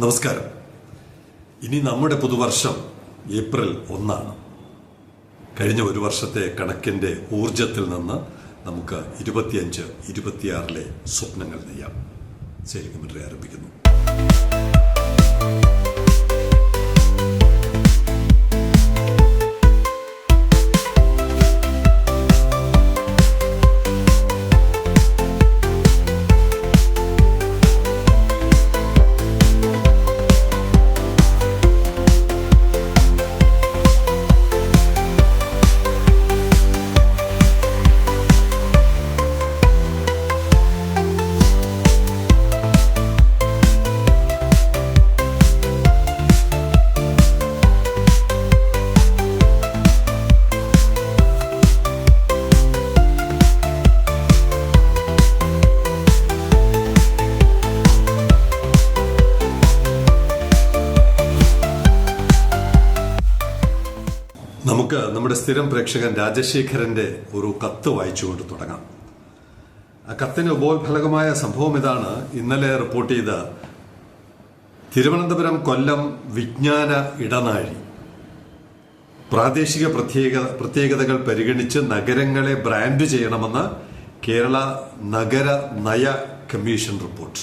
നമസ്കാരം. ഇനി നമ്മുടെ പുതുവർഷം ഏപ്രിൽ ഒന്നാണ്. കഴിഞ്ഞ ഒരു വർഷത്തെ കണക്കിന്റെ ഊർജത്തിൽ നിന്ന് നമുക്ക് ഇരുപത്തിയഞ്ച് ഇരുപത്തിയാറിലെ സ്വപ്നങ്ങൾ നെയ്യാം സെലികമെന്ററി ആരംഭിക്കുന്നു. സ്ഥിരം പ്രേക്ഷകൻ രാജശേഖരന്റെ ഒരു കത്ത് വായിച്ചുകൊണ്ട് തുടങ്ങാം. ആ കത്തിന് ഉപോത്ഫലകമായ സംഭവം ഇതാണ്. ഇന്നലെ റിപ്പോർട്ട് ചെയ്ത തിരുവനന്തപുരം കൊല്ലം വിജ്ഞാന ഇടനാഴി. പ്രാദേശിക പ്രത്യേക പ്രത്യേകതകൾ പരിഗണിച്ച് നഗരങ്ങളെ ബ്രാൻഡ് ചെയ്യണമെന്ന് കേരള നഗര നയ കമ്മീഷൻ റിപ്പോർട്ട്.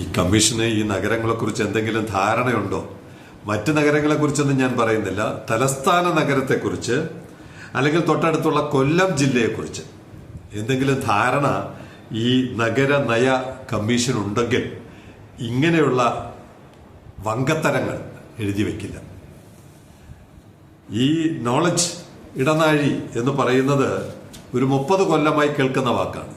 ഈ കമ്മീഷന് ഈ നഗരങ്ങളെക്കുറിച്ച് എന്തെങ്കിലും ധാരണയുണ്ടോ? മറ്റ് നഗരങ്ങളെക്കുറിച്ചൊന്നും ഞാൻ പറയുന്നില്ല. തലസ്ഥാന നഗരത്തെക്കുറിച്ച് അല്ലെങ്കിൽ തൊട്ടടുത്തുള്ള കൊല്ലം ജില്ലയെക്കുറിച്ച്. എന്തെങ്കിലും ധാരണ ഈ നഗര നയ കമ്മീഷൻ ഉണ്ടെങ്കിൽ ഇങ്ങനെയുള്ള വങ്കത്തരങ്ങൾ എഴുതി വയ്ക്കില്ല. ഈ നോളജ് ഇടനാഴി എന്ന് പറയുന്നത് ഒരു മുപ്പത് കൊല്ലമായി കേൾക്കുന്ന വാക്കാണ്.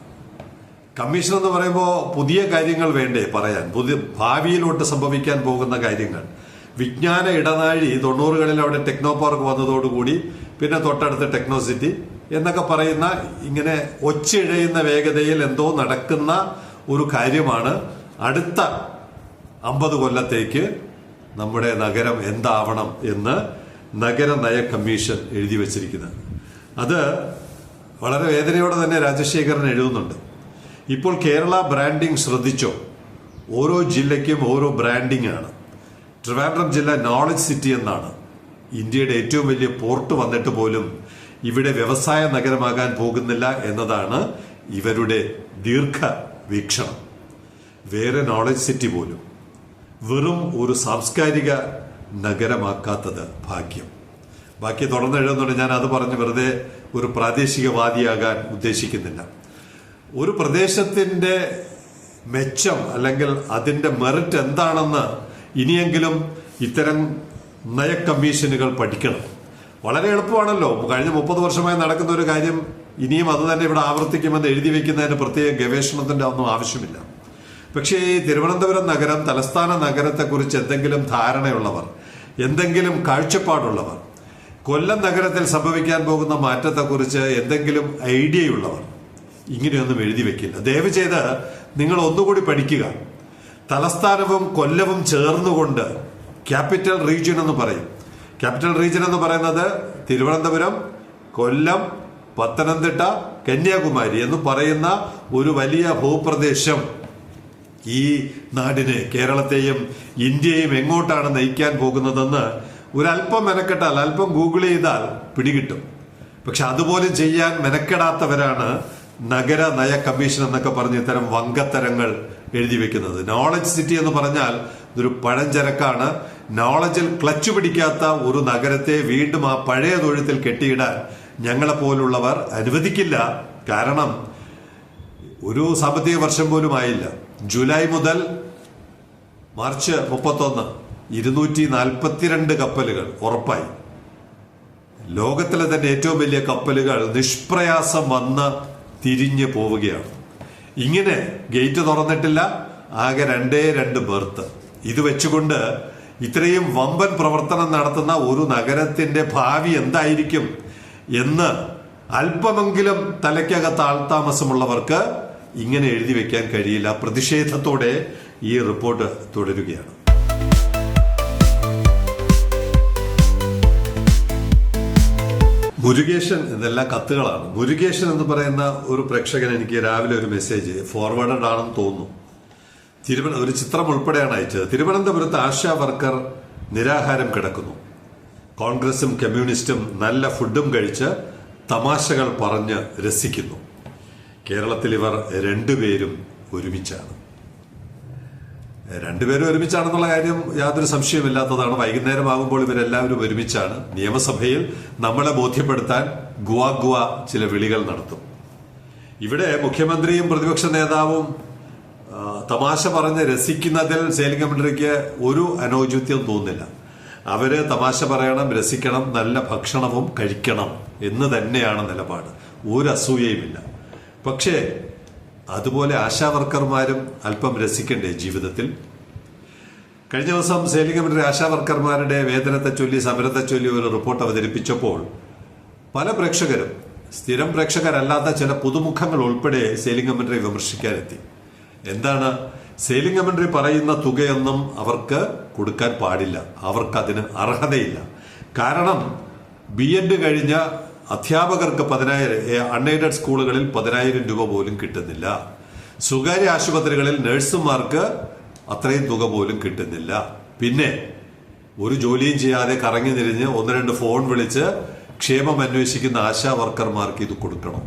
കമ്മീഷൻ എന്ന് പറയുമ്പോൾ പുതിയ കാര്യങ്ങൾ വേണ്ടേ പറയാൻ? പുതിയ ഭാവിയിലോട്ട് സംഭവിക്കാൻ പോകുന്ന കാര്യങ്ങൾ. വിജ്ഞാന ഇടനാഴി തൊണ്ണൂറുകളിൽ അവിടെ ടെക്നോ പാർക്ക് വന്നതോടുകൂടി പിന്നെ തൊട്ടടുത്ത് ടെക്നോ സിറ്റി എന്നൊക്കെ പറയുന്ന ഇങ്ങനെ ഒച്ചിഴയുന്ന വേഗതയിൽ എന്തോ നടക്കുന്ന ഒരു കാര്യമാണ്. അടുത്ത അമ്പത് കൊല്ലത്തേക്ക് നമ്മുടെ നഗരം എന്താവണം എന്ന് നഗര നയ കമ്മീഷൻ എഴുതി വച്ചിരിക്കുന്നത്. അത് വളരെ വേദനയോടെ തന്നെ രാജശേഖരൻ എഴുതുന്നുണ്ട്. ഇപ്പോൾ കേരള ബ്രാൻഡിംഗ് ശ്രദ്ധിച്ചോ? ഓരോ ജില്ലയ്ക്കും ഓരോ ബ്രാൻഡിംഗ് ആണ്. ട്രിവാൻഡ്രം ജില്ല നോളജ് സിറ്റി എന്നാണ്. ഇന്ത്യയുടെ ഏറ്റവും വലിയ പോർട്ട് വന്നിട്ട് പോലും ഇവിടെ വ്യവസായ നഗരമാകാൻ പോകുന്നില്ല എന്നതാണ് ഇവരുടെ ദീർഘ വീക്ഷണം വേറെ നോളജ് സിറ്റി പോലും. വെറും ഒരു സാംസ്കാരിക നഗരമാക്കാത്തത് ഭാഗ്യം. ബാക്കി തുടർന്ന് എഴുതുന്നുണ്ട് ഞാൻ അത് പറഞ്ഞ് വെറുതെ ഒരു പ്രാദേശികവാദിയാകാൻ ഉദ്ദേശിക്കുന്നില്ല. ഒരു പ്രദേശത്തിന്റെ മെച്ചം അല്ലെങ്കിൽ അതിന്റെ മെറിറ്റ് എന്താണെന്ന് ഇനിയെങ്കിലും ഇത്തരം നയ കമ്മീഷനുകൾ പഠിക്കണം. വളരെ എളുപ്പമാണല്ലോ. കഴിഞ്ഞ മുപ്പത് വർഷമായി നടക്കുന്ന ഒരു കാര്യം ഇനിയും അത് തന്നെ ഇവിടെ ആവർത്തിക്കുമെന്ന് എഴുതി വെക്കുന്നതിന് പ്രത്യേക ഗവേഷണത്തിന്റെ ഒന്നും ആവശ്യമില്ല. പക്ഷേ ഈ തിരുവനന്തപുരം നഗരം തലസ്ഥാന നഗരത്തെക്കുറിച്ച് എന്തെങ്കിലും ധാരണയുള്ളവർ എന്തെങ്കിലും കാഴ്ചപ്പാടുള്ളവർ കൊല്ലം നഗരത്തിൽ സംഭവിക്കാൻ പോകുന്ന മാറ്റത്തെക്കുറിച്ച് എന്തെങ്കിലും ഐഡിയയുള്ളവർ ഇങ്ങനെയൊന്നും എഴുതി വെക്കില്ല. ദയവ് ചെയ്ത് നിങ്ങൾ ഒന്നുകൂടി പഠിക്കുക. തലസ്ഥാനവും കൊല്ലവും ചേർന്നുകൊണ്ട് ക്യാപിറ്റൽ റീജിയൻ എന്ന് പറയും. ക്യാപിറ്റൽ റീജിയൻ എന്ന് പറയുന്നത് തിരുവനന്തപുരം കൊല്ലം പത്തനംതിട്ട കന്യാകുമാരി എന്ന് പറയുന്ന ഒരു വലിയ ഭൂപ്രദേശം ഈ നാടിനെ കേരളത്തെയും ഇന്ത്യയും എങ്ങോട്ടാണ് നയിക്കാൻ പോകുന്നതെന്ന് ഒരല്പം മെനക്കെട്ടാൽ അല്പം ഗൂഗിൾ ചെയ്താൽ പിടികിട്ടും. പക്ഷെ അതുപോലെ ചെയ്യാൻ മെനക്കെടാത്തവരാണ് നഗര നയ കമ്മീഷൻ എന്നൊക്കെ പറഞ്ഞ് ഇത്തരം വങ്കത്തരങ്ങൾ എഴുതി വെക്കുന്നത്. നോളജ് സിറ്റി എന്ന് പറഞ്ഞാൽ ഇതൊരു പഴഞ്ചരക്കാണ്. നോളജിൽ ക്ലച്ച് പിടിക്കാത്ത ഒരു നഗരത്തെ വീണ്ടും ആ പഴയ തൊഴുത്തിൽ കെട്ടിയിടാൻ ഞങ്ങളെ പോലുള്ളവർ അനുവദിക്കില്ല. കാരണം ഒരു സാമ്പത്തിക വർഷം പോലും ആയില്ല. ജൂലൈ മുതൽ മാർച്ച് മുപ്പത്തൊന്ന് ഇരുന്നൂറ്റി നാൽപ്പത്തിരണ്ട് കപ്പലുകൾ ഉറപ്പായി. ലോകത്തിലെ തന്നെ ഏറ്റവും വലിയ കപ്പലുകൾ നിഷ്പ്രയാസം വന്ന് തിരിഞ്ഞു പോവുകയാണ്. ഇങ്ങനെ ഗേറ്റ് തുറന്നിട്ടില്ല ആകെ രണ്ടേ രണ്ട് ബെർത്ത്. ഇത് വെച്ചുകൊണ്ട് ഇത്രയും വമ്പൻ പ്രവർത്തനം നടത്തുന്ന ഒരു നഗരത്തിന്റെ ഭാവി എന്തായിരിക്കും എന്ന് അല്പമെങ്കിലും തലയ്ക്കകത്ത് ആൾതാമസമുള്ളവർക്ക് ഇങ്ങനെ എഴുതി വെക്കാൻ കഴിയില്ല. പ്രതിഷേധത്തോടെ ഈ റിപ്പോർട്ട് തുടരുകയാണ്. മുരുകേശൻ ഇതെല്ലാം കത്തുകളാണ്. മുരുകേശൻ എന്ന് പറയുന്ന ഒരു പ്രേക്ഷകൻ എനിക്ക് രാവിലെ ഒരു മെസ്സേജ് ഫോർവേഡഡ് ആണെന്ന് തോന്നുന്നു. തിരുവന ഒരു ചിത്രം ഉൾപ്പെടെയാണ് അയച്ചത്. തിരുവനന്തപുരത്ത് ആശാ വർക്കർ നിരാഹാരം കിടക്കുന്നു. കോൺഗ്രസും കമ്മ്യൂണിസ്റ്റും നല്ല ഫുഡും കഴിച്ച് തമാശകൾ പറഞ്ഞ് രസിക്കുന്നു. കേരളത്തിൽ ഇവർ രണ്ടുപേരും ഒരുമിച്ചാണ്. രണ്ടുപേരും ഒരുമിച്ചാണെന്നുള്ള കാര്യം യാതൊരു സംശയമില്ലാത്തതാണ്. വൈകുന്നേരം ആകുമ്പോൾ ഇവരെല്ലാവരും ഒരുമിച്ചാണ്. നിയമസഭയിൽ നമ്മളെ ബോധ്യപ്പെടുത്താൻ ഗുവാ ഗുവ ചില വിളികൾ നടത്തും. ഇവിടെ മുഖ്യമന്ത്രിയും പ്രതിപക്ഷ നേതാവും തമാശ പറഞ്ഞ് രസിക്കുന്നതിൽ സേലിംഗ് കമ്മിറ്റിക്ക് ഒരു അനൗചിത്യം തോന്നില്ല. അവർ തമാശ പറയണം രസിക്കണം നല്ല ഭക്ഷണവും കഴിക്കണം എന്ന് തന്നെയാണ് നിലപാട്. ഒരു അസൂയയുമില്ല. പക്ഷേ അതുപോലെ ആശാവർക്കർമാരും അല്പം രസിക്കണ്ടേ ജീവിതത്തിൽ? കഴിഞ്ഞ ദിവസം സേലിംഗ മന്ത്രി ആശാവർക്കർമാരുടെ വേതനത്തെ ചൊല്ലി സമരത്തെ ചൊല്ലി ഒരു റിപ്പോർട്ട് അവതരിപ്പിച്ചപ്പോൾ പല പ്രേക്ഷകരും സ്ഥിരം പ്രേക്ഷകരല്ലാത്ത ചില പുതുമുഖങ്ങൾ ഉൾപ്പെടെ സേലിംഗ മന്ത്രി വിമർശിക്കാനെത്തി. എന്താണ്? സേലിംഗ മന്ത്രി പറയുന്ന തുകയൊന്നും അവർക്ക് കൊടുക്കാൻ പാടില്ല. അവർക്ക് അതിന് അർഹതയില്ല. കാരണം ബി എഡ് കഴിഞ്ഞ അധ്യാപകർക്ക് പതിനായിരം അൺഎയ്ഡഡ് സ്കൂളുകളിൽ പതിനായിരം രൂപ പോലും കിട്ടുന്നില്ല. സ്വകാര്യ ആശുപത്രികളിൽ നഴ്സുമാർക്ക് അത്രയും തുക പോലും കിട്ടുന്നില്ല. പിന്നെ ഒരു ജോലിയും ചെയ്യാതെ കറങ്ങി തിരിഞ്ഞ് ഒന്ന് രണ്ട് ഫോൺ വിളിച്ച് ക്ഷേമം അന്വേഷിക്കുന്ന ആശാ വർക്കർമാർക്ക് ഇത് കൊടുക്കണം.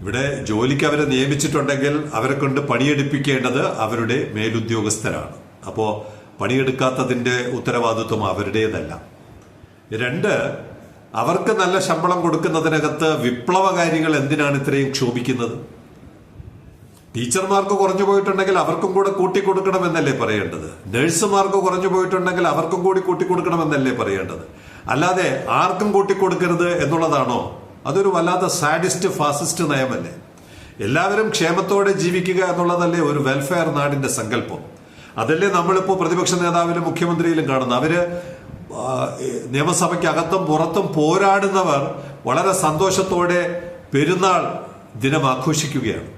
ഇവിടെ ജോലിക്ക് അവരെ നിയമിച്ചിട്ടുണ്ടെങ്കിൽ അവരെ കൊണ്ട് പണിയെടുപ്പിക്കേണ്ടത് അവരുടെ മേലുദ്യോഗസ്ഥരാണ്. അപ്പോൾ പണിയെടുക്കാത്തതിന്റെ ഉത്തരവാദിത്വം അവരുടേതല്ല. രണ്ട് അവർക്ക് നല്ല ശമ്പളം കൊടുക്കുന്നതിനകത്ത് വിപ്ലവകാരികൾ എന്തിനാണ് ഇത്രയും ക്ഷോഭിക്കുന്നത്? ടീച്ചർമാർക്ക് കുറഞ്ഞു പോയിട്ടുണ്ടെങ്കിൽ അവർക്കും കൂടെ കൂട്ടിക്കൊടുക്കണമെന്നല്ലേ പറയേണ്ടത്? നഴ്സുമാർക്ക് കുറഞ്ഞു പോയിട്ടുണ്ടെങ്കിൽ അവർക്കും കൂടി കൂട്ടിക്കൊടുക്കണമെന്നല്ലേ പറയേണ്ടത്? അല്ലാതെ ആർക്കും കൂട്ടിക്കൊടുക്കരുത് എന്നുള്ളതാണോ? അതൊരു വല്ലാത്ത സാഡിസ്റ്റ് ഫാസിസ്റ്റ് നയമല്ലേ? എല്ലാവരും ക്ഷേമത്തോടെ ജീവിക്കുക എന്നുള്ളതല്ലേ ഒരു വെൽഫെയർ നാടിന്റെ സങ്കല്പം. അതല്ലേ നമ്മളിപ്പോ പ്രതിപക്ഷ നേതാവിലും മുഖ്യമന്ത്രിയിലും കാണുന്നത്. അവർ നിയമസഭയ്ക്കകത്തും പുറത്തും പോരാടുന്നവർ വളരെ സന്തോഷത്തോടെ പെരുന്നാൾ ദിനം ആഘോഷിക്കുകയാണ്.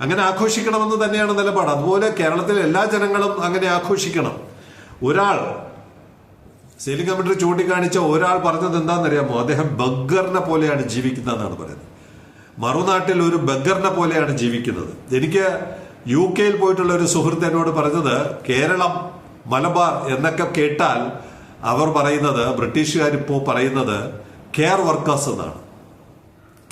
അങ്ങനെ ആഘോഷിക്കണമെന്ന് തന്നെയാണ് നിലപാട്. അതുപോലെ കേരളത്തിലെ എല്ലാ ജനങ്ങളും അങ്ങനെ ആഘോഷിക്കണം. ഒരാൾ സെയിലിംഗ് കമ്മിറ്റി ചൂണ്ടിക്കാണിച്ച ഒരാൾ പറഞ്ഞത് എന്താണെന്നറിയാമോ? അദ്ദേഹം ബഗ്ഗറിനെ പോലെയാണ് ജീവിക്കുന്നതെന്നാണ് പറയുന്നത്. മറുനാട്ടിൽ ഒരു ബഗ്ഗറിനെ പോലെയാണ് ജീവിക്കുന്നത്. എനിക്ക് യു കെയിൽ പോയിട്ടുള്ള ഒരു സുഹൃത്ത് എന്നോട് പറഞ്ഞത് കേരളം മലബാർ എന്നൊക്കെ കേട്ടാൽ അവർ പറയുന്നത് ബ്രിട്ടീഷുകാർ ഇപ്പോൾ പറയുന്നത് കെയർ വർക്കേഴ്സ് എന്നാണ്.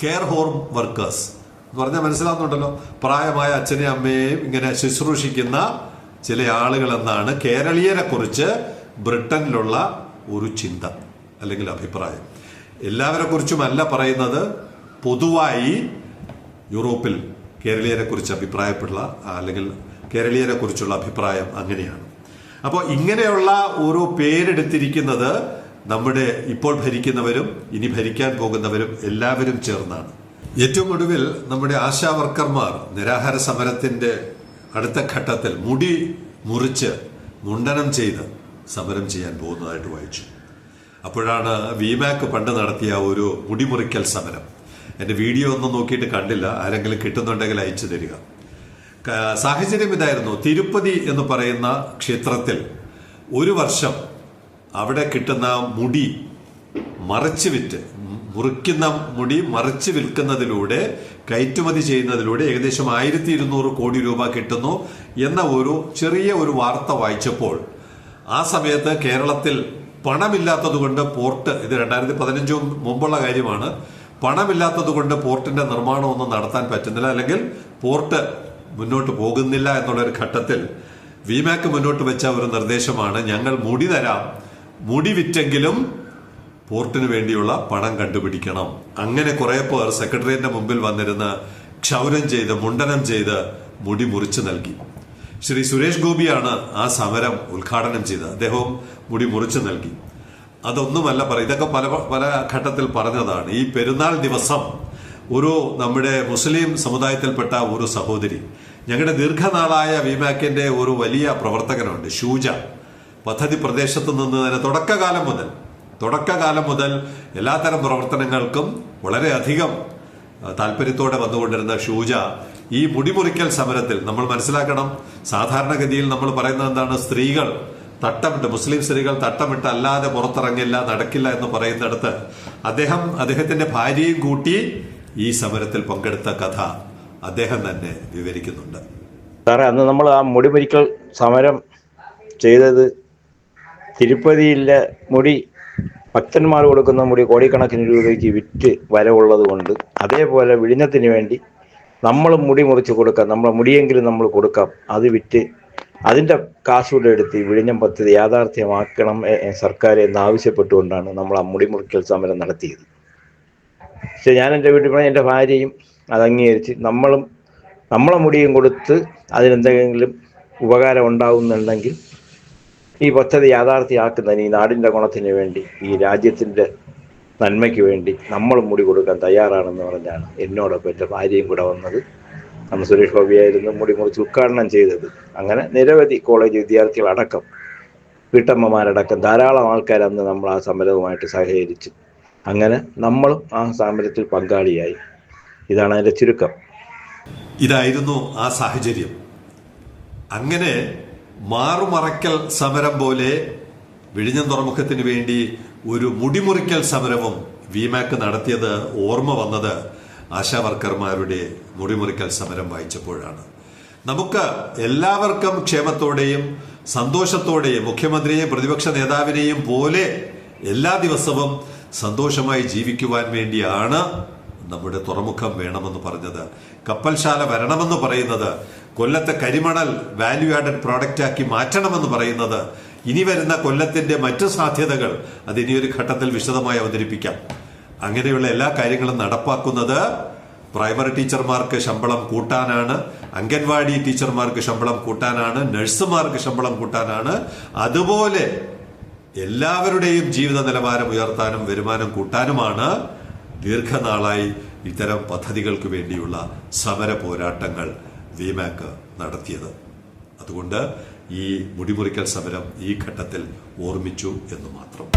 കെയർ ഹോം വർക്കേഴ്സ് എന്ന് പറഞ്ഞാൽ മനസ്സിലാവുന്നുണ്ടല്ലോ. പ്രായമായ അച്ഛനെയും അമ്മയെയും ഇങ്ങനെ ശുശ്രൂഷിക്കുന്ന ചില ആളുകൾ എന്നാണ് കേരളീയരെ കുറിച്ച് ബ്രിട്ടനിലുള്ള ഒരു ചിന്ത അല്ലെങ്കിൽ അഭിപ്രായം. എല്ലാവരെ കുറിച്ചുമല്ല പറയുന്നത് പൊതുവായി യൂറോപ്പിൽ കേരളീയരെ കുറിച്ച് അഭിപ്രായപ്പെടുന്ന അല്ലെങ്കിൽ കേരളീയരെ കുറിച്ചുള്ള അഭിപ്രായം അങ്ങനെയാണ്. അപ്പോൾ ഇങ്ങനെയുള്ള ഒരു പേരെടുത്തിരിക്കുന്നത് നമ്മുടെ ഇപ്പോൾ ഭരിക്കുന്നവരും ഇനി ഭരിക്കാൻ പോകുന്നവരും എല്ലാവരും ചേർന്നാണ്. ഏറ്റവും ഒടുവിൽ നമ്മുടെ ആശാ വർക്കർമാർ നിരാഹാര സമരത്തിന്റെ അടുത്ത ഘട്ടത്തിൽ മുടി മുറിച്ച് മുണ്ടനം ചെയ്ത് സമരം ചെയ്യാൻ പോകുന്നതായിട്ട് വായിച്ചു. അപ്പോഴാണ് വിമാക്ക് പണ്ട് നടത്തിയ ഒരു മുടിമുറിക്കൽ സമരം. എന്റെ വീഡിയോ ഒന്നും നോക്കിയിട്ട് കണ്ടില്ല. ആരെങ്കിലും കിട്ടുന്നുണ്ടെങ്കിൽ അയച്ചു തരിക. സാഹചര്യം ഇതായിരുന്നു. തിരുപ്പതി എന്ന് പറയുന്ന ക്ഷേത്രത്തിൽ ഒരു വർഷം അവിടെ കിട്ടുന്ന മുടി മറിച്ച് വിറ്റ് മുറിക്കുന്ന മുടി മറിച്ച് വിൽക്കുന്നതിലൂടെ കയറ്റുമതി ചെയ്യുന്നതിലൂടെ ഏകദേശം ആയിരത്തി ഇരുന്നൂറ് കോടി രൂപ കിട്ടുന്നു എന്ന ഒരു ചെറിയ ഒരു വാർത്ത വായിച്ചപ്പോൾ ആ സമയത്ത് കേരളത്തിൽ പണമില്ലാത്തതുകൊണ്ട് പോർട്ട് ഇത് രണ്ടായിരത്തി പതിനഞ്ചും മുമ്പുള്ള കാര്യമാണ് പണമില്ലാത്തതുകൊണ്ട് പോർട്ടിന്റെ നിർമ്മാണമൊന്നും നടത്താൻ പറ്റുന്നില്ല. അല്ലെങ്കിൽ പോർട്ട് മുന്നോട്ട് പോകുന്നില്ല എന്നുള്ള ഒരു ഘട്ടത്തിൽ വിമാക്ക് മുന്നോട്ട് വെച്ച ഒരു നിർദ്ദേശമാണ് ഞങ്ങൾ മുടി തരാം. മുടി വിറ്റെങ്കിലും പോർട്ടിന് വേണ്ടിയുള്ള പണം കണ്ടുപിടിക്കണം. അങ്ങനെ കുറെ പേർ സെക്രട്ടേറിയറ്റിന്റെ മുമ്പിൽ വന്നിരുന്ന് ക്ഷൗരം ചെയ്ത് മുണ്ടനം ചെയ്ത് മുടി മുറിച്ചു നൽകി. ശ്രീ സുരേഷ് ഗോപിയാണ് ആ സമരം ഉദ്ഘാടനം ചെയ്തത്. അദ്ദേഹവും മുടി മുറിച്ചു നൽകി. അതൊന്നുമല്ല പറ ഇതൊക്കെ പല പല ഘട്ടത്തിൽ പറഞ്ഞതാണ്. ഈ പെരുന്നാൾ ദിവസം ഒരു നമ്മുടെ മുസ്ലിം സമുദായത്തിൽപ്പെട്ട ഒരു സഹോദരി ഞങ്ങളുടെ ദീർഘനാളായ വിമാക്കിന്റെ ഒരു വലിയ പ്രവർത്തകനുണ്ട് ഷൂജ. പദ്ധതി പ്രദേശത്ത് നിന്ന് തന്നെ തുടക്കകാലം മുതൽ തുടക്കകാലം മുതൽ എല്ലാത്തരം പ്രവർത്തനങ്ങൾക്കും വളരെയധികം താല്പര്യത്തോടെ വന്നുകൊണ്ടിരുന്ന ഷൂജ ഈ മുടിമുറിക്കൽ സമരത്തിൽ നമ്മൾ മനസ്സിലാക്കണം സാധാരണഗതിയിൽ നമ്മൾ പറയുന്നത് എന്താണ്? സ്ത്രീകൾ തട്ടമിട്ട് മുസ്ലിം സ്ത്രീകൾ തട്ടമിട്ട് അല്ലാതെ പുറത്തിറങ്ങില്ല നടക്കില്ല എന്ന് പറയുന്നിടത്ത് അദ്ദേഹം അദ്ദേഹത്തിന്റെ ഭാര്യയും കൂട്ടി ഈ സമരത്തിൽ പങ്കെടുത്ത കഥ. അദ്ദേഹം തന്നെ വിവരിക്കുന്നുണ്ട്. സാറേ അന്ന് നമ്മൾ ആ മുടിപൊരിക്കൽ സമരം ചെയ്തത് തിരുപ്പതിയിലെ മുടി ഭക്തന്മാർ കൊടുക്കുന്ന മുടി കോടിക്കണക്കിന് രൂപയ്ക്ക് വിറ്റ് വരവുള്ളത് കൊണ്ട് അതേപോലെ വിഴിഞ്ഞത്തിന് വേണ്ടി നമ്മൾ മുടി മുറിച്ച് കൊടുക്കാം. നമ്മളെ മുടിയെങ്കിലും നമ്മൾ കൊടുക്കാം. അത് വിറ്റ് അതിന്റെ കാശൂടെ എടുത്ത് വിഴിഞ്ഞം പദ്ധതി യാഥാർത്ഥ്യമാക്കണം സർക്കാർ എന്നാവശ്യപ്പെട്ടുകൊണ്ടാണ് നമ്മൾ ആ മുടി മുറിക്കൽ സമരം നടത്തിയത്. പക്ഷെ ഞാൻ എന്റെ വീട്ടിൽ പോയി എന്റെ ഭാര്യയും അത് അംഗീകരിച്ച് നമ്മളും നമ്മളെ മുടിയും കൊടുത്ത് അതിനെന്തെങ്കിലും ഉപകാരം ഉണ്ടാവുന്നുണ്ടെങ്കിൽ ഈ പദ്ധതി യാഥാർത്ഥ്യമാക്കുന്നതിന് ഈ നാടിന്റെ ഗുണത്തിന് വേണ്ടി ഈ രാജ്യത്തിന്റെ നന്മയ്ക്ക് വേണ്ടി നമ്മൾ മുടി കൊടുക്കാൻ തയ്യാറാണെന്ന് പറഞ്ഞാണ് എന്നോടൊപ്പം എന്റെ ഭാര്യയും കൂടെ വന്നത്. നമ്മൾ സുരേഷ് ഗോപിയായിരുന്നു മുടി മുറിച്ച് ഉദ്ഘാടനം ചെയ്തത്. അങ്ങനെ നിരവധി കോളേജ് വിദ്യാർത്ഥികളടക്കം വീട്ടമ്മമാരടക്കം ധാരാളം ആൾക്കാർ അന്ന് നമ്മൾ ആ സമരവുമായിട്ട് സഹകരിച്ചു അങ്ങനെ നമ്മളും ആ സമരത്തിൽ പങ്കാളിയായി. ഇതാണ് അതിന്റെ ചുരുക്കം. ഇതായിരുന്നു ആ സാഹചര്യം. അങ്ങനെ മാറുമറയ്ക്കൽ സമരം പോലെ വിഴിഞ്ഞം തുറമുഖത്തിന് വേണ്ടി ഒരു മുടിമുറിക്കൽ സമരവും വിമാക്ക് നടത്തിയത് ഓർമ്മ വന്നത് ആശാവർക്കർമാരുടെ മുടിമുറിക്കൽ സമരം വായിച്ചപ്പോഴാണ്. നമുക്ക് എല്ലാവർക്കും ക്ഷേമത്തോടെയും സന്തോഷത്തോടെയും മുഖ്യമന്ത്രിയെയും പ്രതിപക്ഷ നേതാവിനെയും പോലെ എല്ലാ ദിവസവും സന്തോഷമായി ജീവിക്കുവാൻ വേണ്ടിയാണ് നമ്മുടെ തുറമുഖം വേണമെന്ന് പറഞ്ഞത്. കപ്പൽശാല വരണമെന്ന് പറയുന്നത് കൊല്ലത്തെ കരിമണൽ വാല്യൂ ആഡഡ് പ്രോഡക്റ്റ് ആക്കി മാറ്റണമെന്ന് പറയുന്നത്. ഇനി വരുന്ന കൊല്ലത്തിന്റെ മറ്റു സാധ്യതകൾ അത് ഒരു ഘട്ടത്തിൽ വിശദമായി അവതരിപ്പിക്കാം. അങ്ങനെയുള്ള എല്ലാ കാര്യങ്ങളും നടപ്പാക്കുന്നത് പ്രൈമറി ടീച്ചർമാർക്ക് ശമ്പളം കൂട്ടാനാണ് അംഗൻവാടി ടീച്ചർമാർക്ക് ശമ്പളം കൂട്ടാനാണ് നഴ്സുമാർക്ക് ശമ്പളം കൂട്ടാനാണ്. അതുപോലെ എല്ലാവരുടെയും ജീവിത നിലവാരം ഉയർത്താനും വരുമാനം കൂട്ടാനുമാണ്. ദീർഘനാളായി ഇത്തരം പദ്ധതികൾക്ക് വേണ്ടിയുള്ള സമര പോരാട്ടങ്ങൾ വിമാക്ക് നടത്തിയത്. അതുകൊണ്ട് ഈ മുടിമുറിക്കൽ സമരം ഈ ഘട്ടത്തിൽ ഓർമ്മിച്ചു എന്ന് മാത്രം.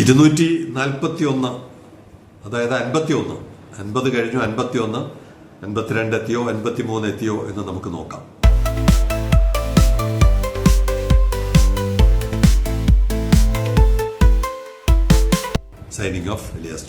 ഇരുന്നൂറ്റി നാൽപ്പത്തി ഒന്ന് അതായത് അൻപത്തി ഒന്ന് അൻപത് കഴിഞ്ഞു അൻപത്തി ഒന്ന് അൻപത്തിരണ്ട് എത്തിയോ അൻപത്തി മൂന്ന് എത്തിയോ എന്ന് നമുക്ക് നോക്കാം. signing off, Elias